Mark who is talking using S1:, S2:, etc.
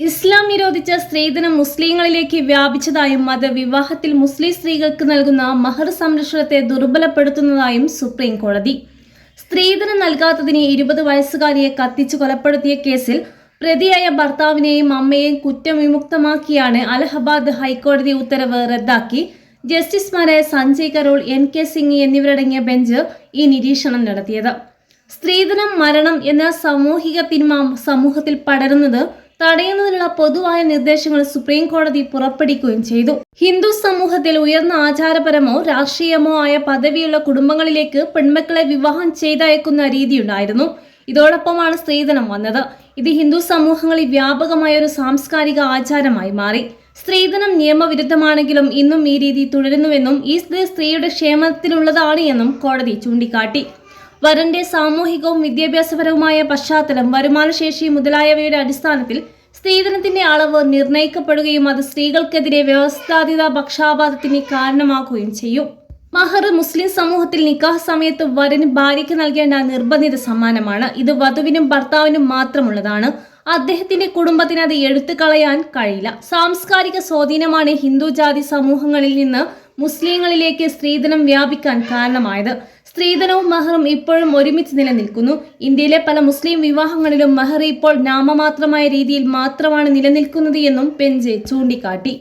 S1: ഇസ്ലാം നിരോധിച്ച സ്ത്രീധനം മുസ്ലിങ്ങളിലേക്ക് വ്യാപിച്ചതായും അത് വിവാഹത്തിൽ മുസ്ലിം സ്ത്രീകൾക്ക് നൽകുന്ന മഹർ സംരക്ഷണത്തെ ദുർബലപ്പെടുത്തുന്നതായും സുപ്രീം കോടതി. സ്ത്രീധനം നൽകാത്തതിന് ഇരുപത് വയസ്സുകാരിയെ കത്തിച്ചു കൊലപ്പെടുത്തിയ കേസിൽ പ്രതിയായ ഭർത്താവിനെയും അമ്മയെയും കുറ്റവിമുക്തമാക്കിയാണ് അലഹബാദ് ഹൈക്കോടതി ഉത്തരവ് റദ്ദാക്കി. ജസ്റ്റിസുമാരായ സഞ്ജയ് കരോൾ എൻ കെ സിംഗ് എന്നിവരടങ്ങിയ ബെഞ്ച് ഈ നിരീക്ഷണം നടത്തിയത്. സ്ത്രീധനം മരണം എന്ന സാമൂഹിക തിന്മ സമൂഹത്തിൽ പടരുന്നത് തടയുന്നതിനുള്ള പൊതുവായ നിർദ്ദേശങ്ങൾ സുപ്രീം കോടതി പുറപ്പെടുവിക്കുകയും ചെയ്തു. ഹിന്ദു സമൂഹത്തിൽ ഉയർന്ന ആചാരപരമോ രാഷ്ട്രീയമോ ആയ പദവിയുള്ള കുടുംബങ്ങളിലേക്ക് പെൺമക്കളെ വിവാഹം ചെയ്തയക്കുന്ന രീതിയുണ്ടായിരുന്നു. ഇതോടൊപ്പമാണ് സ്ത്രീധനം വന്നത്. ഇത് ഹിന്ദു സമൂഹങ്ങളിൽ വ്യാപകമായ ഒരു സാംസ്കാരിക ആചാരമായി മാറി. സ്ത്രീധനം നിയമവിരുദ്ധമാണെങ്കിലും ഇന്നും ഈ രീതി തുടരുന്നുവെന്നും ഈ സ്ത്രീ സ്ത്രീയുടെ ക്ഷേമത്തിനുള്ളതാണ് എന്നും കോടതി ചൂണ്ടിക്കാട്ടി. വരന്റെ സാമൂഹികവും വിദ്യാഭ്യാസപരവുമായ പശ്ചാത്തലം വരുമാനശേഷി മുതലായവയുടെ അടിസ്ഥാനത്തിൽ സ്ത്രീധനത്തിന്റെ അളവ് നിർണയിക്കപ്പെടുകയും അത് സ്ത്രീകൾക്കെതിരെ വ്യവസ്ഥാപിത പക്ഷാപാതത്തിന് കാരണമാക്കുകയും ചെയ്യും. മഹർ മുസ്ലിം സമൂഹത്തിൽ നിക്കാഹ് സമയത്ത് വരന് ഭാര്യയ്ക്ക് നൽകേണ്ട നിർബന്ധിത സമ്മാനമാണ്. ഇത് വധുവിനും ഭർത്താവിനും മാത്രമുള്ളതാണ്. അദ്ദേഹത്തിന്റെ കുടുംബത്തിന് അത് എടുത്തു കളയാൻ കഴിയില്ല. സാംസ്കാരിക സ്വാധീനമാണ് ഹിന്ദു ജാതി സമൂഹങ്ങളിൽ നിന്ന് മുസ്ലിങ്ങളിലേക്ക് സ്ത്രീധനം വ്യാപിക്കാൻ കാരണമായത്. സ്ത്രീധനവും മഹറും ഇപ്പോഴും ഒരുമിച്ച് നിലനിൽക്കുന്നു. ഇന്ത്യയിലെ പല മുസ്ലിം വിവാഹങ്ങളിലും മഹർ ഇപ്പോൾ നാമമാത്രമായ രീതിയിൽ മാത്രമാണ് നിലനിൽക്കുന്നത് എന്നും പെഞ്ച് ചൂണ്ടിക്കാട്ടി.